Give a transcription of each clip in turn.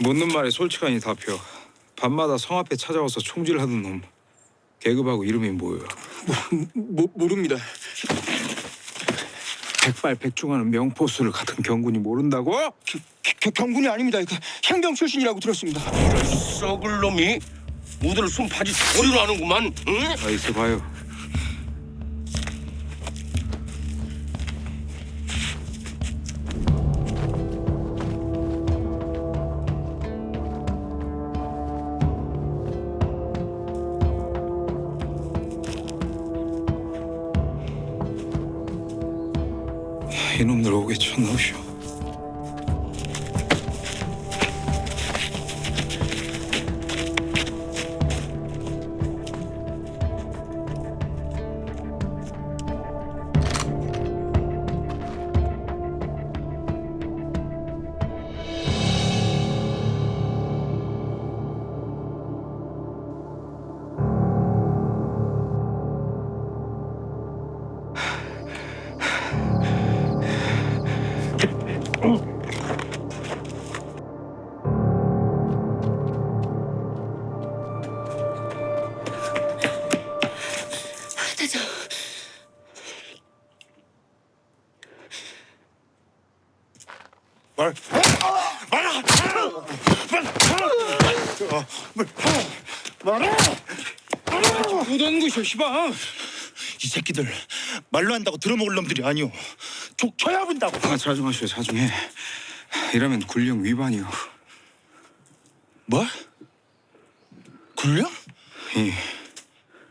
묻는 말에 솔직하니 답혀. 밤마다 성 앞에 찾아와서 총질하던 놈. 계급하고 이름이 뭐예요? 모, 모릅니다. 백발백중하는 명포수를 같은 경군이 모른다고? 겨, 겨, 경군이 아닙니다. 그 행병 출신이라고 들었습니다. 썩을 놈이 우리를 숨바지 소리로 하는구만. 응? 아 있어 봐요. 곳이오 시방. 이 새끼들 말로 한다고 들어먹을 놈들이 아니오. 족 쳐야 본다고. 아 자중하시오 자중해. 이러면 군령 위반이오. 뭐? 군령? 이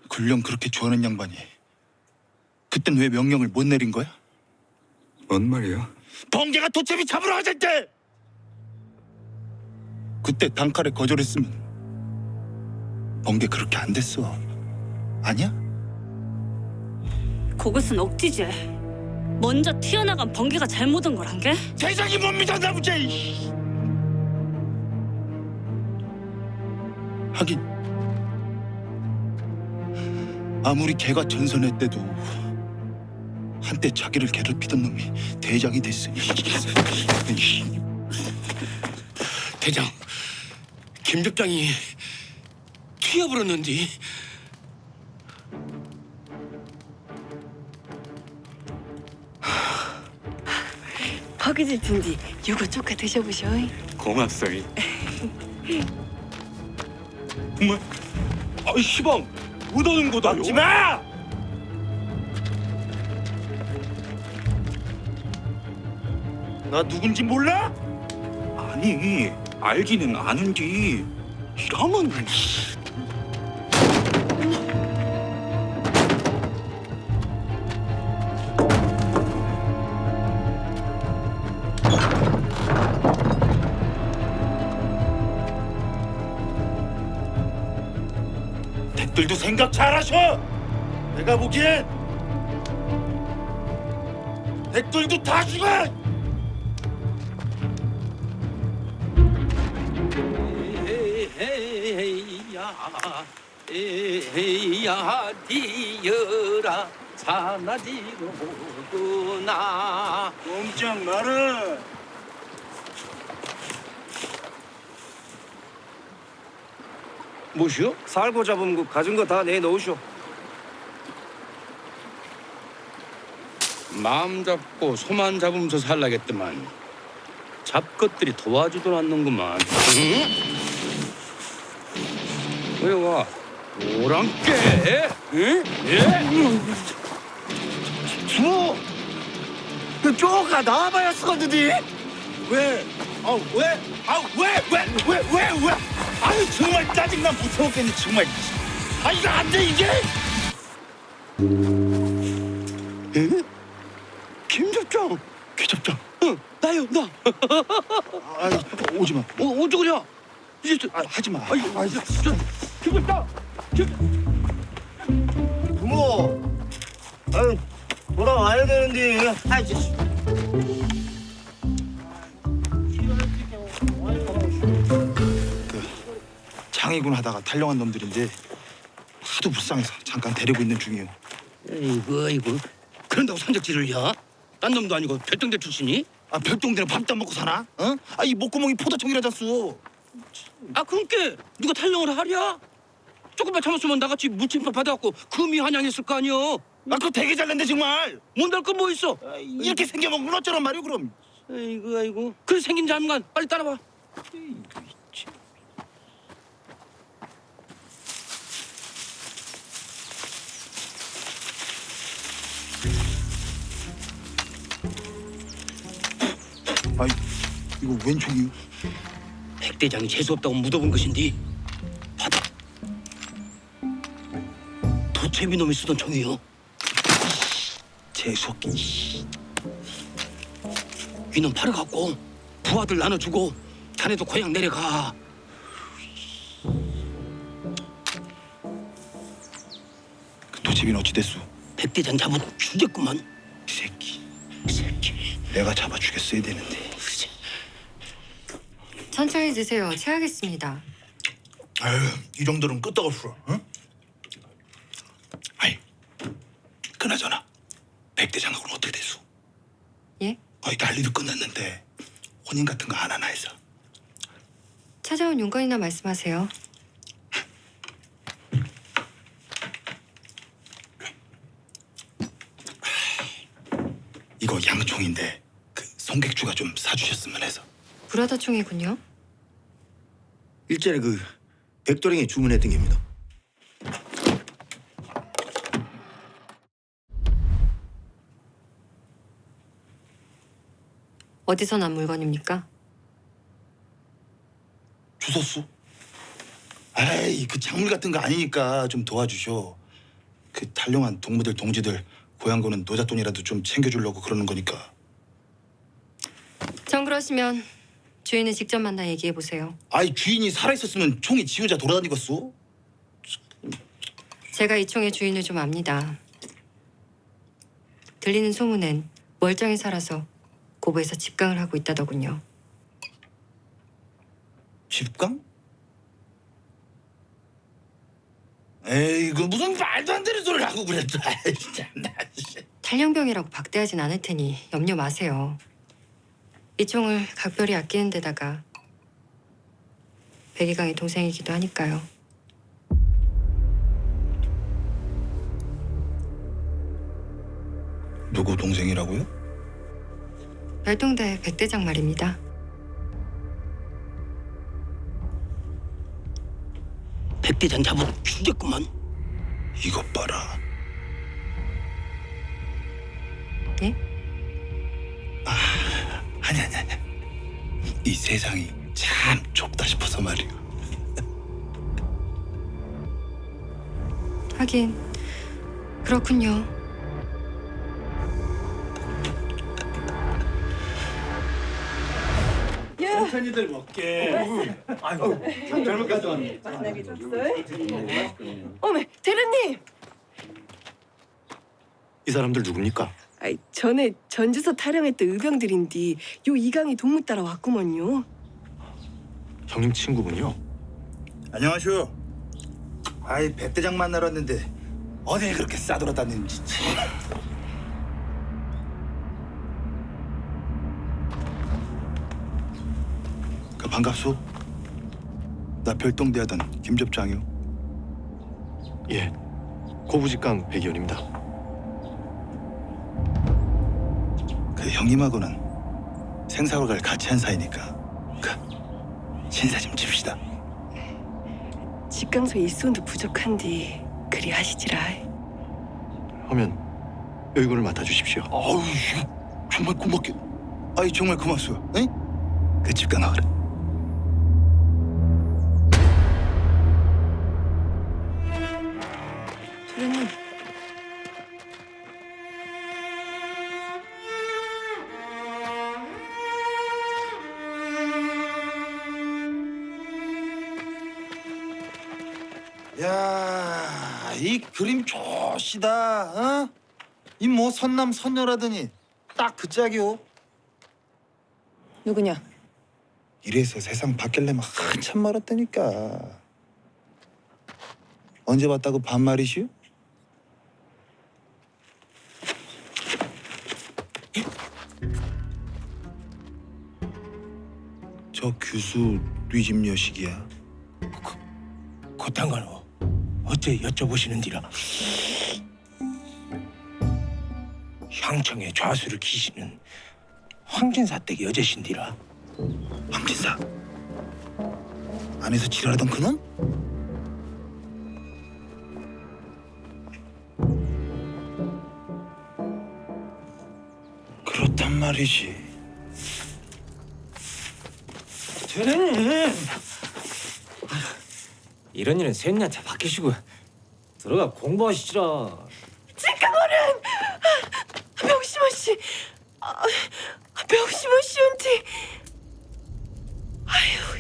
군령 그렇게 좋아하는 양반이 그땐 왜 명령을 못 내린 거야? 뭔 말이야? 번개가 도채비 잡으러 가자 때 그때 단칼에 거절했으면 번개 그렇게 안 됐어 아니야? 그것은 억지지. 먼저 튀어나간 번개가 잘못 온 거란 게? 세상이 못 믿었나 보지 하긴 아무리 개가 전선했대도 한때 자기를 괴롭히던 놈이 대장이 됐으니 대장, 김 접장이 튀어버렸는데 허기질 텐디 요거 조카 드셔보셔. 고맙소이. 뭐? 아 시방 묻어는 거다 막지 마! 나 누군지 몰라? 아니 알기는 아는디 이러면 댁들도 생각 잘하셔. 내가 보기엔 댁들도 다 죽어. 에이야, 디여라, 사나디로 모구나. 꼼짝 마라. 뭐시오? 살고 잡은 거 가진 거 다 내놓으쇼. 마음 잡고 소만 잡으면서 살라겠더만 잡것들이 도와주도 않는구만 응? 왜 와? 오랑깨 응? 예? 그 쪼가 나와봐야 쓰거든디. 왜? 아 왜? 아왜왜왜 왜 왜? 아유 정말 짜증나 못 참겠네 정말. 아 이거 안 돼 이게. 에? 김접장. 김접장. 응 나요 나 아 오지 마. 어, 어쩌 그래 이제 저, 아 하지 마. 아이 아, 저, 저, 죽었다 부모, 아유 돌아와야 되는데. 아이 저. 장애군 하다가 탈령한 놈들인데 하도 불쌍해서 잠깐 데리고 있는 중이에요. 이거 이거 그런다고 산적질을 야? 딴 놈도 아니고 별등대 출신이? 아 별동대는 밥도 안 먹고 사나? 어? 아이 목구멍이 포도청이라졌어. 아 그러니까 누가 탈령을 하랴? 조금만 참았으면 나같이 무침밥 받아갖고 금이 한양했을 거 아니여 아 그거 되게 잘났네 정말. 못날 건 뭐 있어 아, 이렇게 생겨먹으면 어쩌란 말이오 그럼. 아이고 아이고 그래 생긴 잠깐 빨리 따라와 아이 이거 웬 총이요? 백대장이 재수 없다고 묻어본 것인데 받아 도채비 놈이 쓰던 총이요 재수 없긴. 이놈 팔아 갖고 부하들 나눠주고 자네도 고향 내려가 그 도집이는 어찌 됐소? 백대장 잡은 죽였구만 이 새끼. 이 새끼 내가 잡아 죽였어야 되는데. 천천히 드세요. 체하겠습니다. 아유 이 정도는 끄떡없어. 응? 아이 그나저나 백대장하고는 어떻게 됐소? 예? 거의 난리도 끝났는데 혼인 같은 거 안 하나 해서. 찾아온 용건이나 말씀하세요. 이거 양총인데 그 송객주가 좀 사주셨으면 해서. 브라더 총이군요. 일전에 그 백도령이 주문했던 겁니다. 어디서 난 물건입니까? 주웠소? 아이 그 작물 같은 거 아니니까 좀 도와주셔. 그 탈령한 동무들 동지들 고향 거는 노잣돈이라도 좀 챙겨주려고 그러는 거니까. 전 그러시면 주인을 직접 만나 얘기해 보세요. 아이 주인이 살아 있었으면 총이 지 혼자 돌아다니겠어? 제가 이 총의 주인을 좀 압니다. 들리는 소문엔 멀쩡히 살아서 고부에서 집강을 하고 있다더군요. 집강? 에이 그 무슨 말도 안 되는 소리를 하고 그랬다. 아이, 진짜 나 진짜. 탈령병이라고 박대하진 않을 테니 염려 마세요. 이 총을 각별히 아끼는 데다가 백이강의 동생이기도 하니까요. 누구 동생이라고요? 별동대 백대장 말입니다. 백대장 잡은 죽였구만 이것 봐라. 예? 아, 아니 아니 아니. 이 세상이 참 좁다 싶어서 말이오. 하긴 그렇군요. 천천히들 먹게. 아이고 젊은까지 왔네. 어머, 대련님. 이 사람들 누굽니까? 아이, 전에 전주서 타령했던 의병들인데 요 이강이 동무 따라 왔구먼요. 형님 친구분요. 안녕하쇼. 아이 백 대장 만나러 왔는데 어디 그렇게 싸돌아다니는지. 참. 그 반갑소. 나 별동대 하던 김접장이요. 예. 고부직강 백의원입니다. 형님하고는 생사고를 같이 한 사이니까 그 신사 좀 칩시다. 직강소 일손도 부족한디 그리 하시지라. 하면 의군을 맡아 주십시오. 아우 정말 고맙게. 아이 정말 고맙소요. 응? 그 집가 나가라. 대련님. 이 그림 좋시다. 어? 이 뭐 선남 선녀라더니 딱 그 짝이오. 누구냐? 이래서 세상 바뀔려면 한참 멀었다니까. 언제 봤다고 반말이시오? 저 교수 뉘집 녀식이야. 그딴 건 어째 여쭤보시는디라 향청의 좌수를 기시는 황진사 댁의 여제신디라 황진사. 안에서 지랄하던 그놈? 그렇단 말이지. 대련님 이런 일은 셋님한테 맡기시고 들어가 공부하시지라. 직강어른 명심하 씨, 아, 명심하 씨한테 아유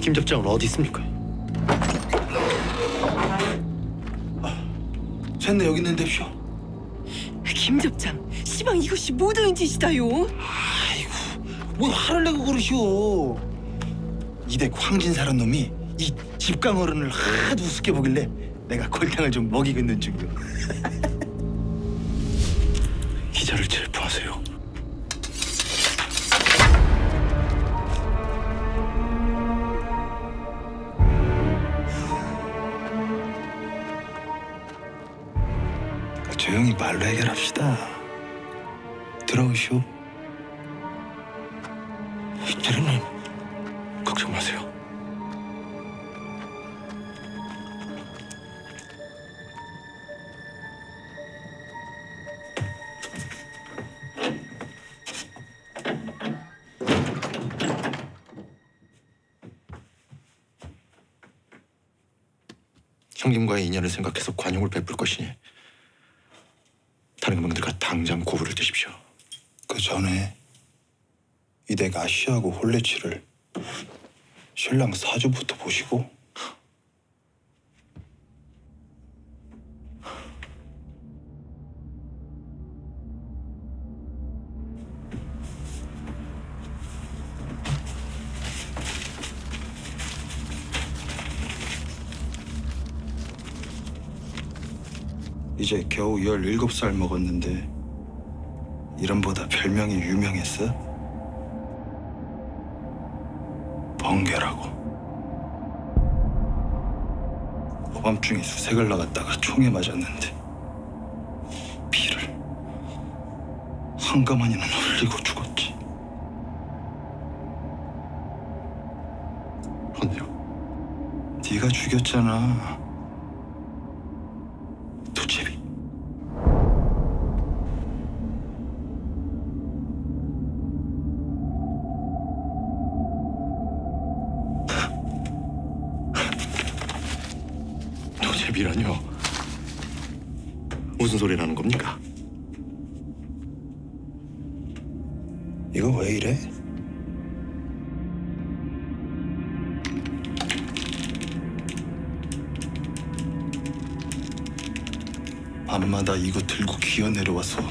김 접장은 어디 있습니까? 쟤네 여기 있는데 쇼. 김 접장 시방 이것이 모든 짓이다요. 뭐 화를 내고 그러시오. 이댁 황진사란 놈이 이 집강 어른을 하도 우습게 보길래 내가 골탕을 좀 먹이고 있는 중이오. 말로 해결합시다. 들어오시오. 대련님 걱정 마세요. 형님과의 인연을 생각해서 관용을 베풀 것이니 다른 분들과 당장 고부를 드십시오. 그 전에 이댁 아시하고 홀레치를 신랑 사주부터 보시고 이제 겨우 17살 먹었는데 이름보다 별명이 유명했어? 번개라고. 오밤중에 수색을 나갔다가 총에 맞았는데 피를 한가만이는 흘리고 죽었지. 헌데요. 네가 죽였잖아. 소리라는 겁니까? 이거 왜 이래? 밤마다 이거 들고 기어 내려와서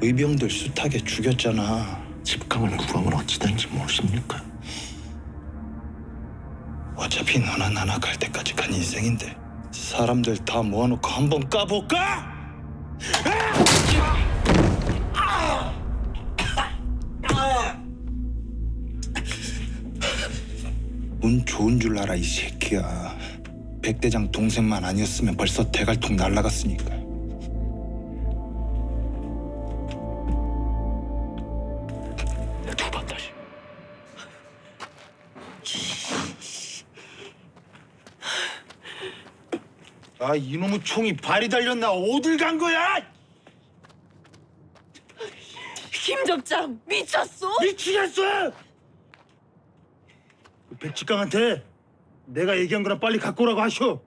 의병들 숱하게 죽였잖아. 집강을 구하면 어찌 된지 모르십니까? 어차피 너나 나나 갈 때까지 간 인생인데 사람들 다 모아놓고 한번 까볼까? 운 좋은 줄 알아 이 새끼야. 백대장 동생만 아니었으면 벌써 대갈통 날라갔으니까. 두 번 다시. 아 이놈의 총이 발이 달렸나 어딜 간 거야? 김 접장 미쳤어? 미치겠어! 그 백직강한테 내가 얘기한 거나 빨리 갖고 오라고 하쇼.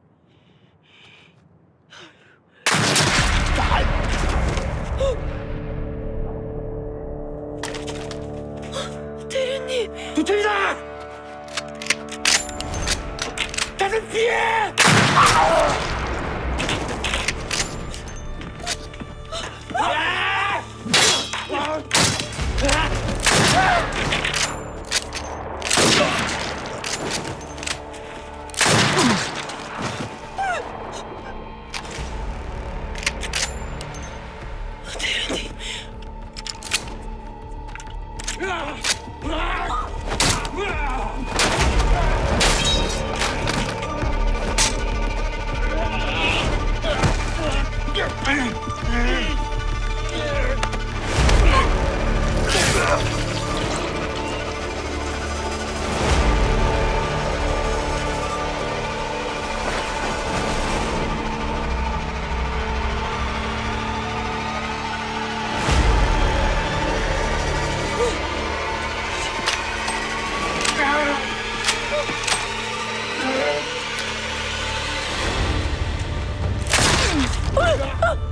Oh!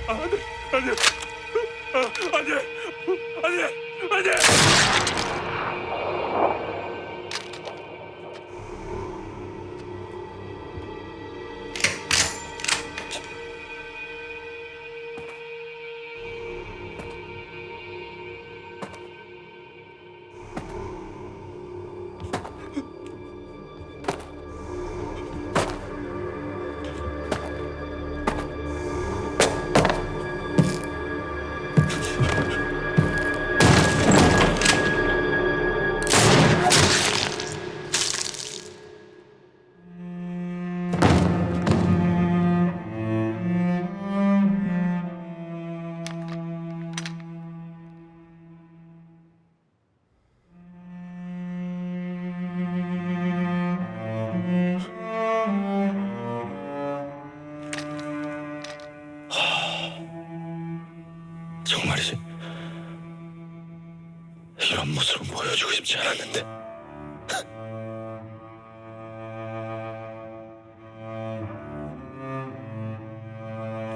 정말이지? 보여주고 싶지 않았는데.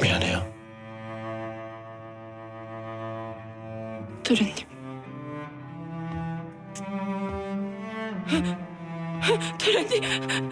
미안해요. 도련님. 도련님.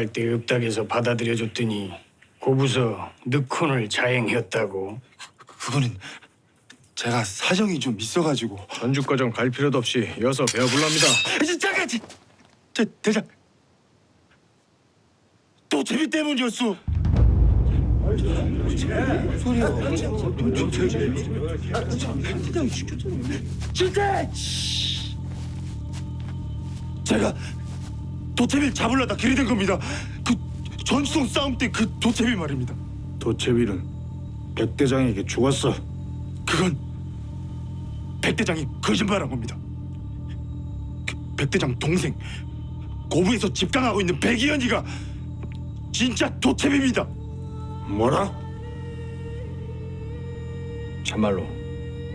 오갈 데 없다해서 받아들여줬더니 고부서 늑혼을 자행했다고 그거는 제가 사정이 좀 있어가지고. 전주 과정 갈 필요도 없이 여서 배워불랍니다 저, 잠깐, 저, 저 대장. 또 재미 때문이었어. 진짜. 제가 도채비를 잡으려다 길이 된 겁니다. 그 전수성 싸움 때 그 도채비 말입니다. 도채비는 백대장에게 죽었어 그건 백대장이 거짓말한 겁니다. 그 백대장 동생 고부에서 집강하고 있는 백이현이가 진짜 도태비입니다. 뭐라? 참말로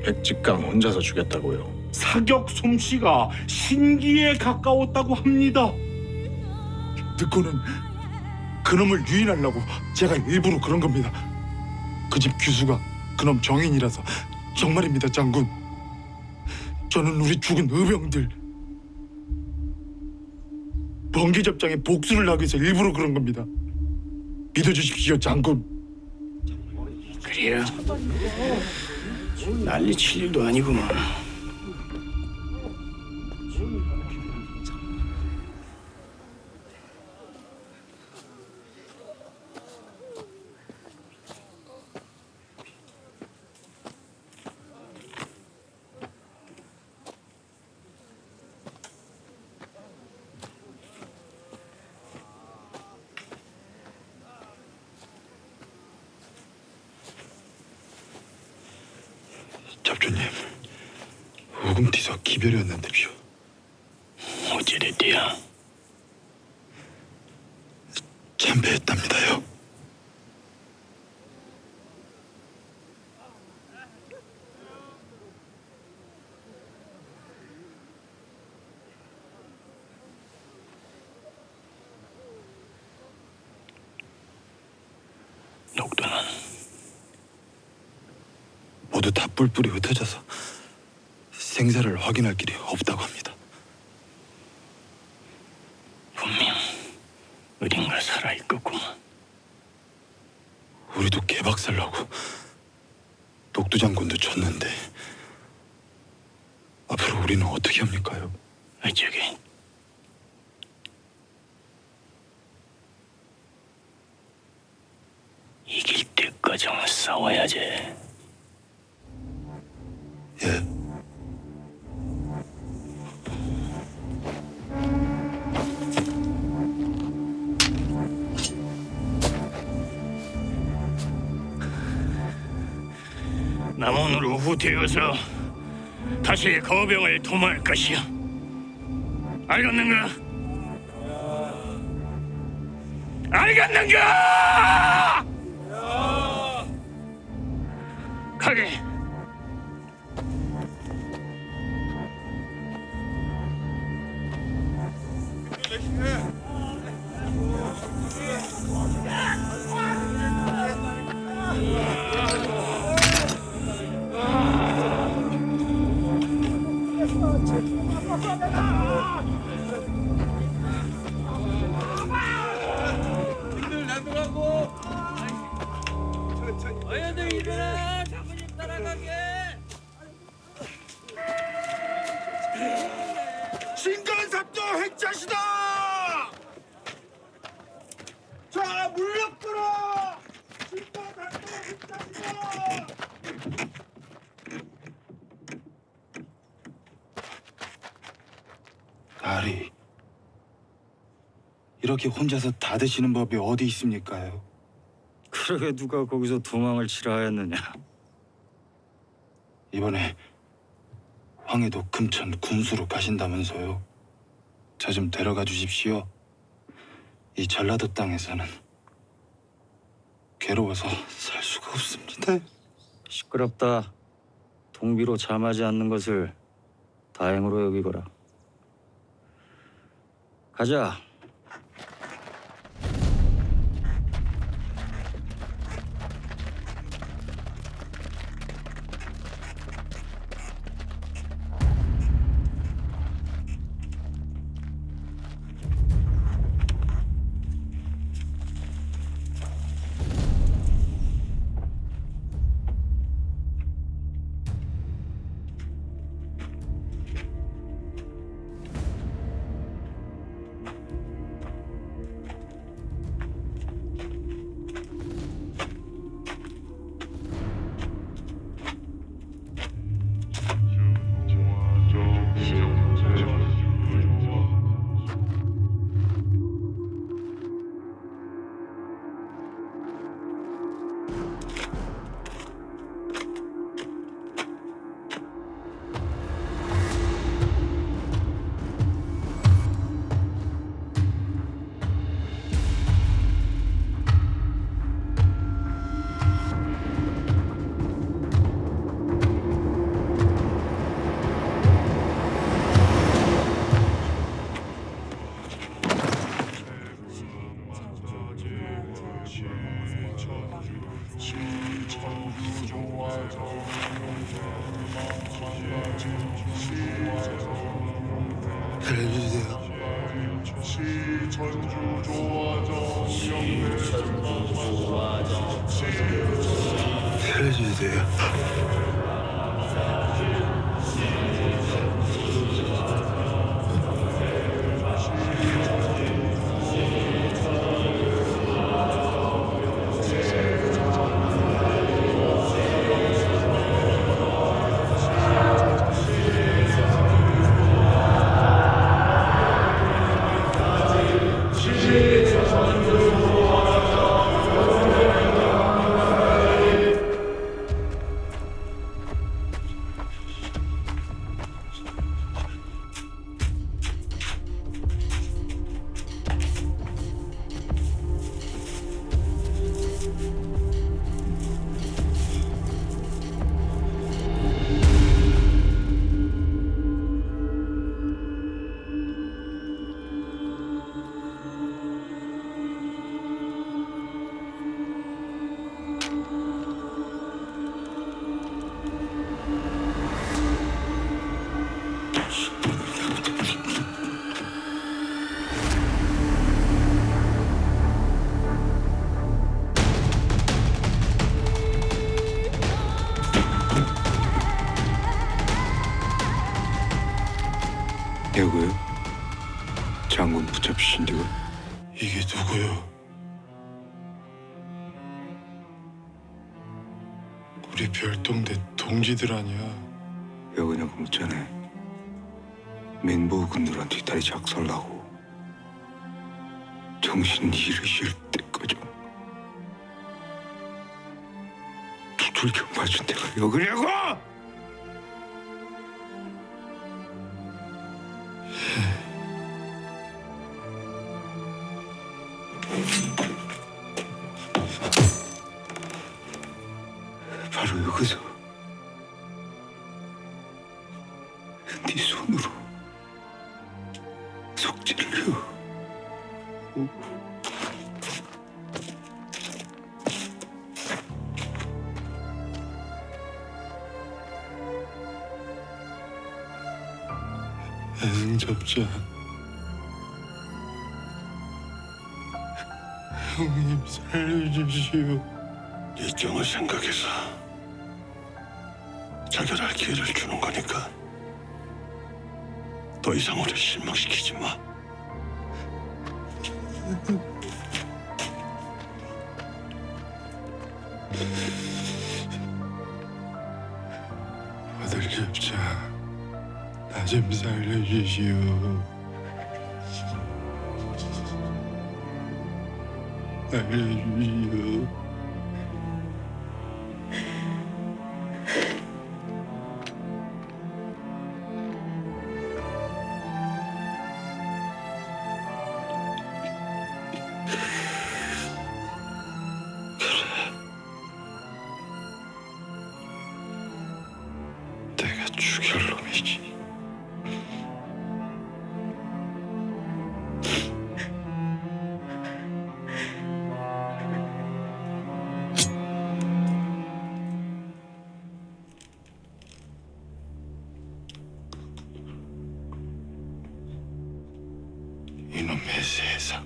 백직강 혼자서 죽였다고요 사격 솜씨가 신기에 가까웠다고 합니다. 듣고는 그놈을 유인하려고 제가 일부러 그런 겁니다. 그 집 규수가 그놈 정인이라서 정말입니다, 장군. 저는 우리 죽은 의병들 번개 접장에 복수를 하기 위해서 일부러 그런 겁니다. 믿어주십시오, 장군. 그래요. 난리 칠 일도 아니구만. 잡주님, 우금티서 기별이었는데요. 어찌됐디야? 참배했답니다요. 녹두는 모두 다 뿔뿔이 흩어져서 생사를 확인할 길이 없다고 합니다. 분명 어딘가 살아있겠구만. 우리도 개박살나고 녹두 장군도 졌는데 앞으로 우리는 어떻게 합니까요? 어쩌게 이길 때까지는 싸워야지. 예. 남원으로 후퇴해서 다시 거병을 도모할 것이야. 알겠는가? 알겠는가? 가게. 신 이렇게 혼자서 다 드시는 법이 어디 있습니까요? 그러게 누가 거기서 도망을 치라 했느냐. 이번에 황해도 금천 군수로 가신다면서요. 저 좀 데려가 주십시오. 이 전라도 땅에서는 괴로워서 살 수가 없습니다. 시끄럽다. 동비로 잠하지 않는 것을 다행으로 여기거라. 가자. 살려주세요. 살려주세요. 동지들 아니야. 여그냐고 묻자네 민보 군들한 뒷다리 작살나고 정신 잃으실 때까지 두들겨 맞은 데가 여그냐고! 자결할 기회를 주는 거니까 더 이상 우리 실망시키지 마. 아들 접자. 나 좀 살려주시오. 살려주시오. 이놈의 세상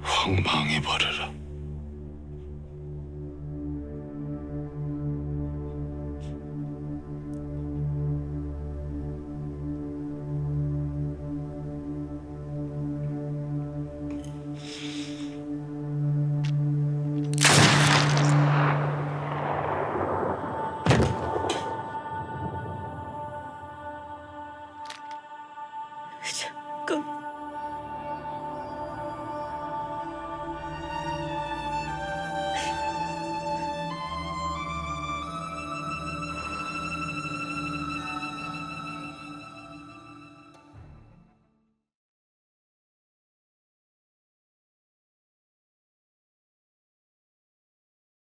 황망해 버려라.